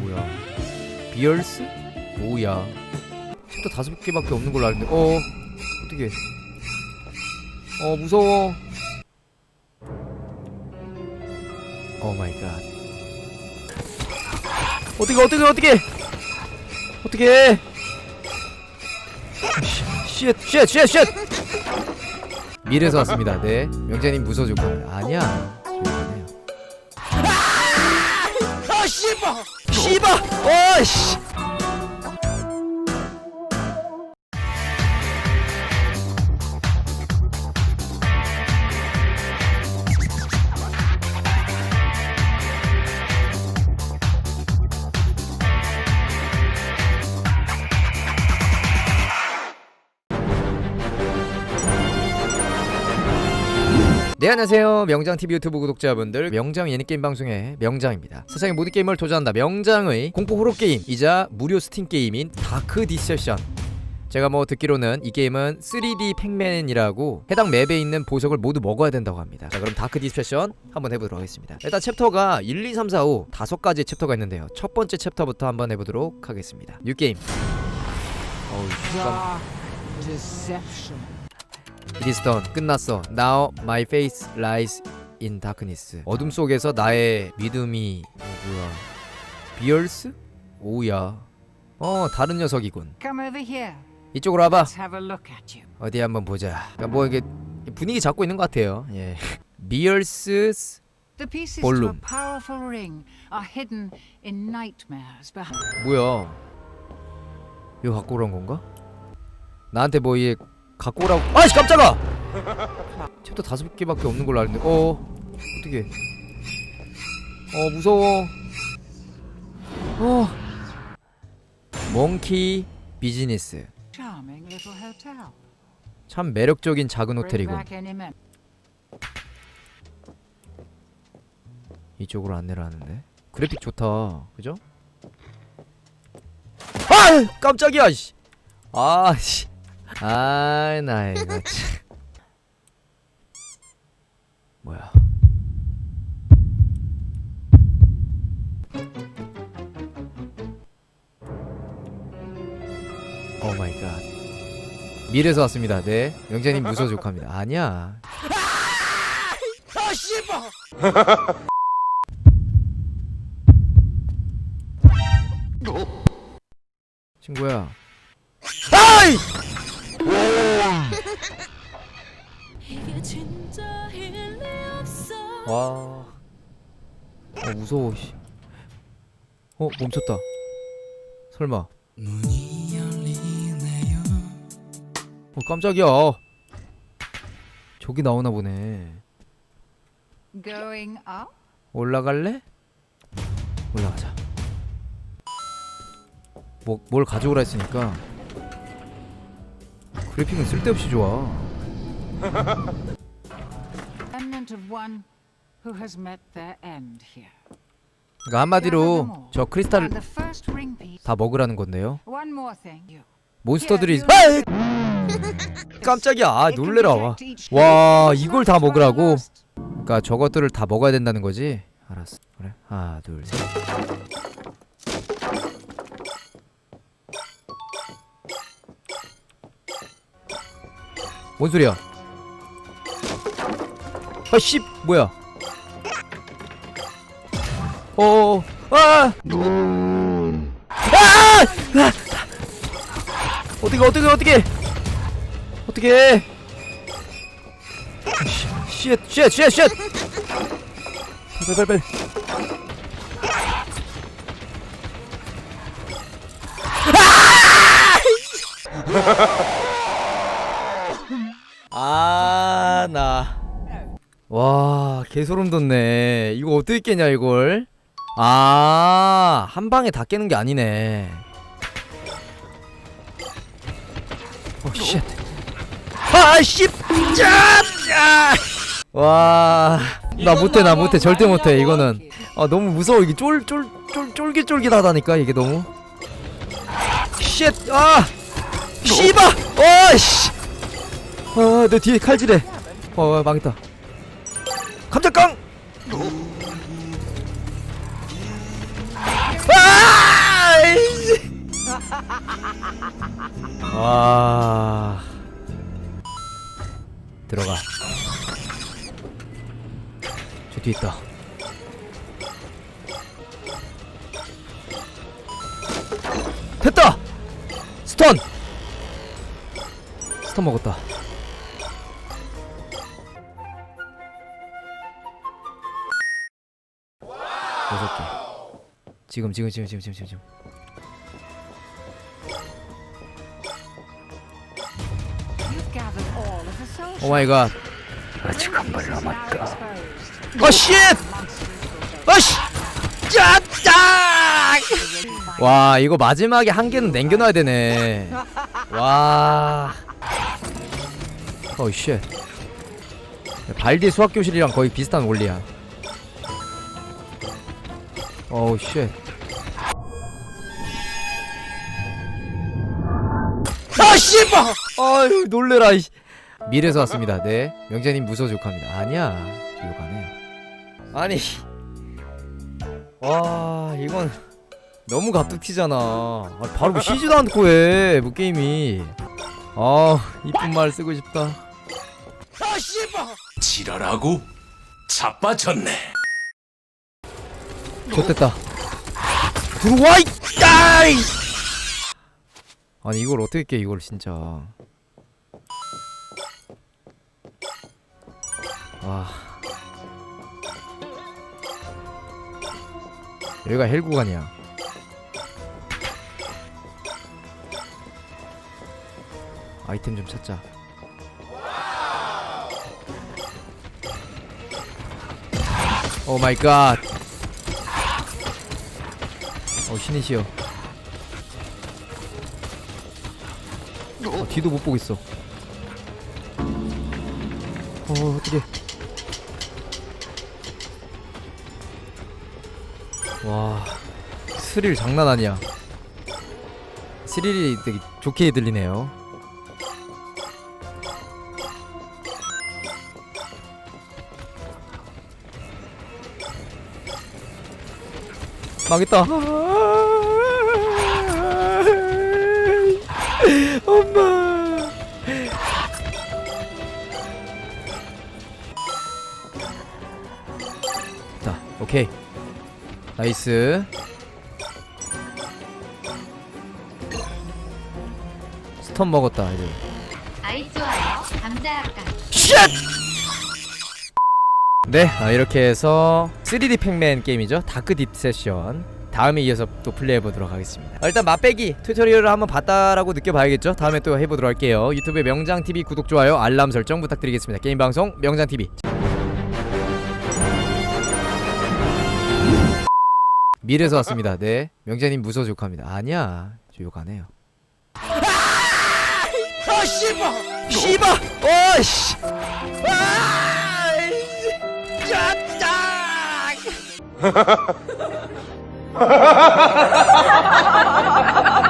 뭐야? 비얼스? 뭐야? 챕터 다섯 개밖에 없는 걸로 알는데 어 어떻게 어 무서워. 오 마이 갓. 어떻게 어떻게 어떻게 어떻게 쉣 쉣 쉣 쉣! 미래에서 왔습니다. 네. 명재님 무서워 좀 아니야. 조용하네요 아 씨발 씨발 어씨 네 안녕하세요. 명장TV 유튜브 구독자분들 명장 예능게임 방송의 명장입니다. 세상의 모든 게임을 도전한다. 명장의 공포 호러 게임이자 무료 스팀 게임인 다크 디셉션. 제가 뭐 듣기로는 이 게임은 3D 팩맨이라고 해당 맵에 있는 보석을 모두 먹어야 된다고 합니다. 자 그럼 다크 디셉션 한번 해보도록 하겠습니다. 일단 챕터가 1, 2, 3, 4, 5 다섯 가지 챕터가 있는데요. 첫 번째 챕터부터 한번 해보도록 하겠습니다. 뉴게임. 어우 깜 Dark deception. 리스턴 끝났어. Now my face lies in darkness. 어둠 속에서 나의 믿음이 어, 뭐야? 비얼스? 오야. 어 다른 녀석이군. Come over here. 이쪽으로 와봐. Let's have a look at you. 어디 한번 보자. 그러니까 뭐 이게 분위기 잡고 있는 것 같아요. 예. 비얼스 The pieces to a powerful ring are hidden in nightmares behind. 뭐야? 이거 갖고 오란 건가? 나한테 뭐 이게 갖고 오라고? 아씨 깜짝아! 챕터 다섯 개밖에 없는 걸로 아는데 어 어떻게? 어 무서워. 어 몽키 비즈니스. 참 매력적인 작은 mem- 이쪽으로 안내를 하는데 그래픽 좋다 그죠? 아 깜짝이야 씨. 아씨 아나 이거 참. 뭐야? 오 마이 갓. 미래에서 왔습니다. 네 영재님 무서워 족합니다. 아니야. 아 씨발! 친구야. 아이! 와. 어 무서워. 씨. 어 멈췄다. 설마. 어 깜짝이야. 저기 나오나 보네. Going up? 올라갈래? 올라가자. 뭐 뭘 가져오라 했으니까. 그래픽은 쓸데없이 좋아. Remnant of one who has met their end here. 그러니까 한마디로 저 크리스탈 And the first ring piece. 다 먹으라는 건데요. One more thing. You. 몬스터들이 아이! 깜짝이야 아 놀래라 와. 와. 이걸 다 먹으라고. 그러니까 저것들을 다 먹어야 된다는 거지 알았어 그래 하나 둘 셋 뭔 소리야 아씨 뭐야 어어 아! 아! 아! 어떻게 어떻게 어떻게 어떻게 쉣, 쉣, 쉣, 쉣. 빨리, 빨리, 빨리. 아, 와, 개소름 돋네. 이거 어떻게 깨냐, 이걸? 아, 한 방에 다 깨는 게 아니네. 어, 쉣. 아, 씨! 짜! 짜! 와, 나 못해, 나 못해, 절대 못해, 이거는. 아, 너무 무서워, 이게 쫄, 쫄, 쫄, 쫄깃쫄깃하다니까, 이게 너무. 쉣! 아! 씨바! 어, 씨! 아, 내 뒤에 칼질해. 어, 망했다. 감자깡! 아, 와. 들어가. 저 뒤에 있다. 됐다! 스턴! 스턴 먹었다. 여섯 개 지금 지금 지금 지금 지금 지금 지금 오 마이 갓 아직 한 발 남았다. 어, 쉣! 어씨! 짜짜! 와, 이거 마지막에 한 개는 남겨놔야 되네. 와. 어이, 쉣. 발디 수학 교실이랑 거의 비슷한 원리야. 어우, 쉣. 아, 씨발! 아유, 놀래라, 이 미래에서 왔습니다. 네. 명재님 무서워 욕합니다. 아니야. 욕안 해요. 아니. 와, 이건 너무 갑툭튀잖아. 아, 바로 쉬지도 않고 해. 뭐 게임이. 아, 이쁜 말 쓰고 싶다. 아, 씨발! 지랄하고 자빠졌네. 좋됐다. 들어와, 이! 아이! 아니, 이걸 어떻게 깨, 이걸 진짜. 와. 여기가 헬 구간이야. 아이템 좀 찾자. 오 마이 갓. 어 신이시여. 어, 뒤도 못 보겠어. 어 어떻게? 와 스릴 장난 아니야. 스릴이 되게 좋게 들리네요. 망했다. 엄마. 자, 오케이. 나이스. 스턴 먹었다, 이제. 아이 좋아요. 아까. 쉣! 네, 아, 이렇게 해서 3D 팩맨 게임이죠. 다크 딥 세션. 다음에 이어서 또 플레이해 보도록 하겠습니다. 아, 일단 맛배기 튜토리얼을 한번 봤다라고 느껴봐야겠죠. 다음에 또 해보도록 할게요. 유튜브에 명장 TV 구독 좋아요 알람 설정 부탁드리겠습니다. 게임 방송 명장 TV. 미래에서 왔습니다. 네, 명장님 무서워 욕합니다. 아니야, 저 욕 안 해요. 아 씨발, 씨발, 어씨. 아! 짜